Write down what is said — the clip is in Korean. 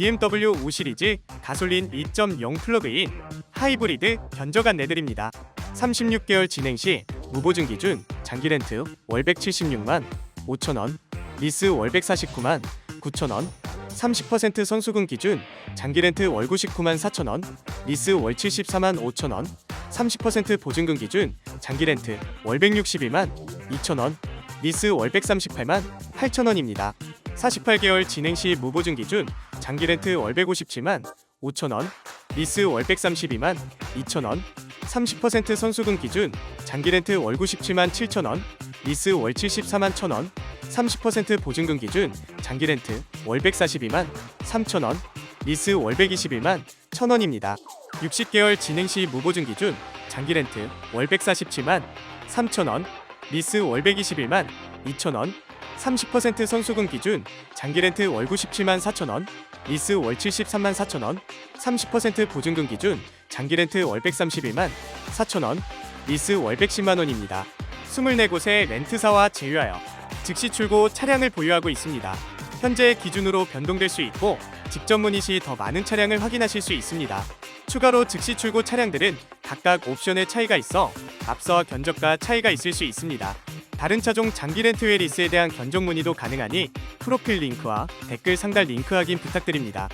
BMW 5 시리즈 가솔린 2.0 플러그인 하이브리드 견적 안 내드립니다. 36개월 진행 시 무보증 기준 장기 렌트 월 176만 5천원, 리스 월 149만 9천원, 30% 선수금 기준 장기 렌트 월 99만 4천원, 리스 월 74만 5천원, 30% 보증금 기준 장기 렌트 월 162만 2천원, 리스 월 138만 8천원입니다. 48개월 진행 시 무보증 기준 장기 렌트 월 157만 5천원, 리스 월 132만 2천원, 30% 선수금 기준 장기 렌트 월 97만 7천원, 리스 월 74만 1천원, 30% 보증금 기준 장기 렌트 월 142만 3천원, 리스 월 121만 1천원입니다. 60개월 진행 시 무보증 기준 장기 렌트 월 147만 3천원, 리스 월 121만 2천원, 30% 선수금 기준 장기 렌트 월 97만 4천원, 리스 월 73만 4천원, 30% 보증금 기준 장기 렌트 월 131만 4천원, 리스 월 110만 원입니다. 24곳의 렌트사와 제휴하여 즉시 출고 차량을 보유하고 있습니다. 현재 기준으로 변동될 수 있고 직접 문의 시 더 많은 차량을 확인하실 수 있습니다. 추가로 즉시 출고 차량들은 각각 옵션의 차이가 있어 앞서와 견적과 차이가 있을 수 있습니다. 다른 차종 장기 렌트 외 리스에 대한 견적 문의도 가능하니 프로필 링크와 댓글 상단 링크 확인 부탁드립니다.